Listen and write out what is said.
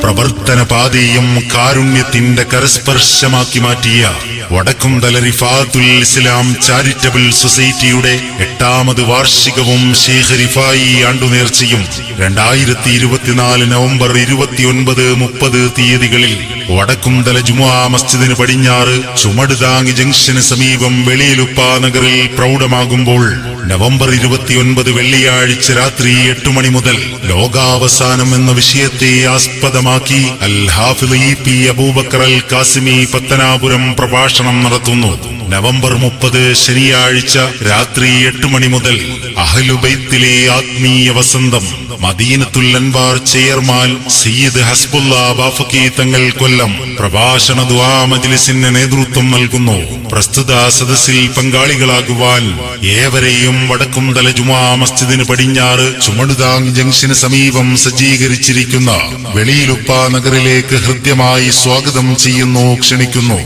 പ്രവർത്തന പ്രവർത്തനപാതയും കാരുണ്യത്തിന്റെ കരസ്പർശമാക്കി മാറ്റിയ വടക്കുംതല റിഫാത്തുൽ ഇസ്ലാം ചാരിറ്റബിൾ സൊസൈറ്റിയുടെ എട്ടാമത് വാർഷികവും ഷേഖ് റിഫായി ആണ്ടുനേർച്ചയും രണ്ടായിരത്തി ഇരുപത്തിനാല് നവംബർ ഇരുപത്തിയൊൻപത് മുപ്പത് തീയതികളിൽ വടക്കുംതല ജുമാ മസ്ജിദിന് പടിഞ്ഞാറ് ചുമടുതാങ്ങി ജംഗ്ഷന് സമീപം വെളിയിലുപ്പ നഗറിൽ പ്രൗഢമാകുമ്പോൾ നവംബർ ഇരുപത്തിയൊൻപത് വെള്ളിയാഴ്ച രാത്രി എട്ട് മണി മുതൽ ലോകാവസാനം എന്ന വിഷയത്തെ ആസ്പദമാക്കി അൽ ഹാഫിദ് ഇ പി അബൂബക്കർ അൽ കാസിമി പത്തനാപുരം പ്രഭാഷണം നടത്തുന്നു. നവംബർ മുപ്പത് ശനിയാഴ്ച രാത്രി എട്ട് മണി മുതൽ അഹലുബൈത്തിലെ ആത്മീയ വസന്തം മദീനത്തുൽ അൻവാർ ചെയർമാൻ സയ്യിദ് ഹസ്ബുല്ല ബാഫക്കി തങ്ങൾ കൊല്ലം പ്രഭാഷണ ദുആ മജ്ലിസിന് നേതൃത്വം നൽകുന്നു. പ്രസ്തുത സദസ്സിൽ പങ്കാളികളാകുവാൻ ഏവരെയും വടക്കുംതല ജുമാ മസ്ജിദിന് പടിഞ്ഞാറ് ചുമടുതാങ് ജംഗ്ഷന് സമീപം സജ്ജീകരിച്ചിരിക്കുന്ന വെളിയിലുപ്പ നഗറിലേക്ക് ഹൃദ്യമായി സ്വാഗതം ചെയ്യുന്നു ക്ഷണിക്കുന്നു.